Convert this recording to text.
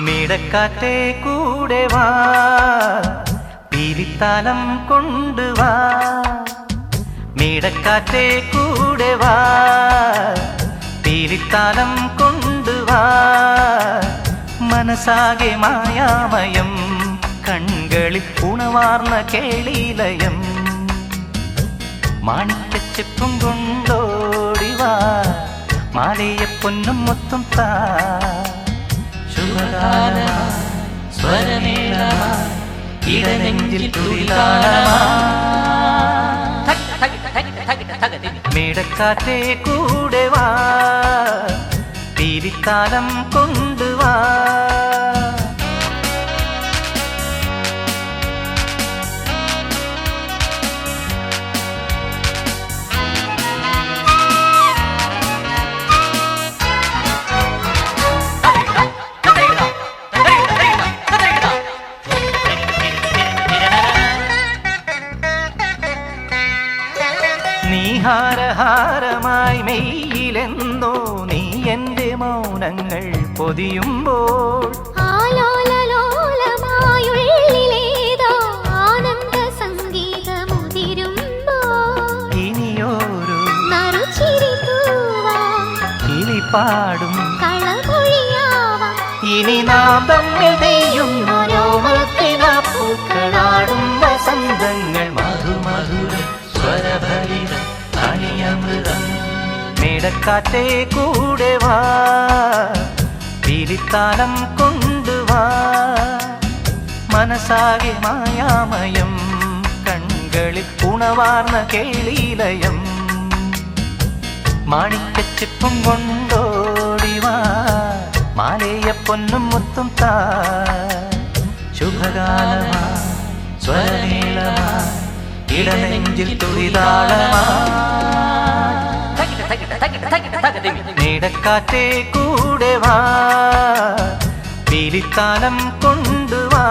മേടക്കാറ്റേ കൂടെ വാ. പിരിത്താലം കൊണ്ടുവാ മിടക്കാറ്റേ കൂടെ വാ. പിരിത്താലം കൊണ്ടുവാ മനസാകെ മായാമയം കൺകളിൽ ഉണവാർന്ന കേളീലയം. മാണിക്കച്ചെപ്പും കൊണ്ടോടിവാ മാലയെ പൊന്നും മൊത്തം താ. മേടക്കാറ്റേ കൂടെ വാ. തിരിത്താലം കൊണ്ടുവാ. നീഹാരഹാരമായി മെയ്യിലെന്നോ നീ എന്റെ മൗനങ്ങൾ പൊതിയുമ്പോൾ. പാടും ഇനി നാം തമ്മിൽ നെയ്യുന്നോരോ പൂക്കളാടും വസന്തങ്ങൾ മധുമധുരം. മേടക്കാറ്റേ കൂടെ വാ. കൊണ്ടുവാ മനസ്സാകെ മായാമയം കൺകളിൽ പുണവാർന്ന കേളീലയം. മാണിക്കച്ചിപ്പും കൊണ്ടോടിവാ മാലയ പൊന്നും മുത്തും താ. ശുഭകാലമാ സ്വരനീളമാ ഇടനെഞ്ചിൽ തുളിതാളമാ മേടക്കാറ്റേ കൂടെ വാ. പീലിത്താലം കൊണ്ടുവാ.